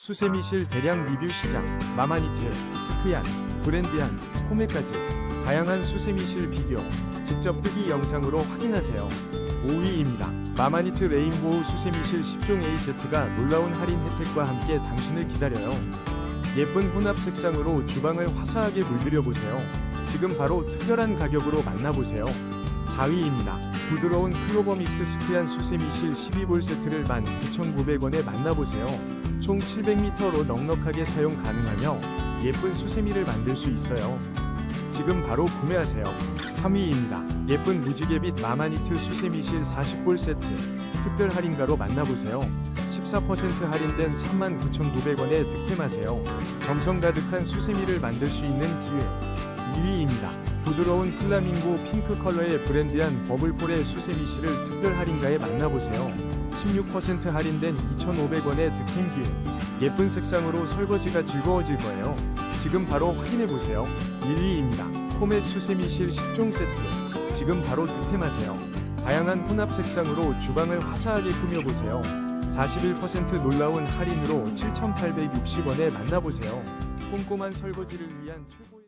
수세미실 대량 리뷰 시장, 마마니트, 스크얀, 브랜디안, 홈에까지 다양한 수세미실 비교, 직접 뜨기 영상으로 확인하세요. 5위입니다. 마마니트 레인보우 수세미실 10종 A 세트가 놀라운 할인 혜택과 함께 당신을 기다려요. 예쁜 혼합 색상으로 주방을 화사하게 물들여 보세요. 지금 바로 특별한 가격으로 만나보세요. 4위입니다. 부드러운 클로버 믹스 스크얀 수세미실 12볼 세트를 19,900원에 만나보세요. 총 700m로 넉넉하게 사용 가능하며 예쁜 수세미를 만들 수 있어요. 지금 바로 구매하세요. 3위입니다. 예쁜 무지개빛 마마니트 수세미실 40볼 세트 특별 할인가로 만나보세요. 14% 할인된 39,900원에 득템하세요. 정성 가득한 수세미를 만들 수 있는 기회. 2위입니다. 부드러운 플라밍고 핑크 컬러의 브랜디한 버블폴의 수세미실을 특별 할인가에 만나보세요. 16% 할인된 2,500원의 득템 기회. 예쁜 색상으로 설거지가 즐거워질 거예요. 지금 바로 확인해보세요. 1위입니다. 포맷 수세미실 10종 세트. 지금 바로 득템하세요. 다양한 혼합 색상으로 주방을 화사하게 꾸며보세요. 41% 놀라운 할인으로 7,860원에 만나보세요. 꼼꼼한 설거지를 위한 최고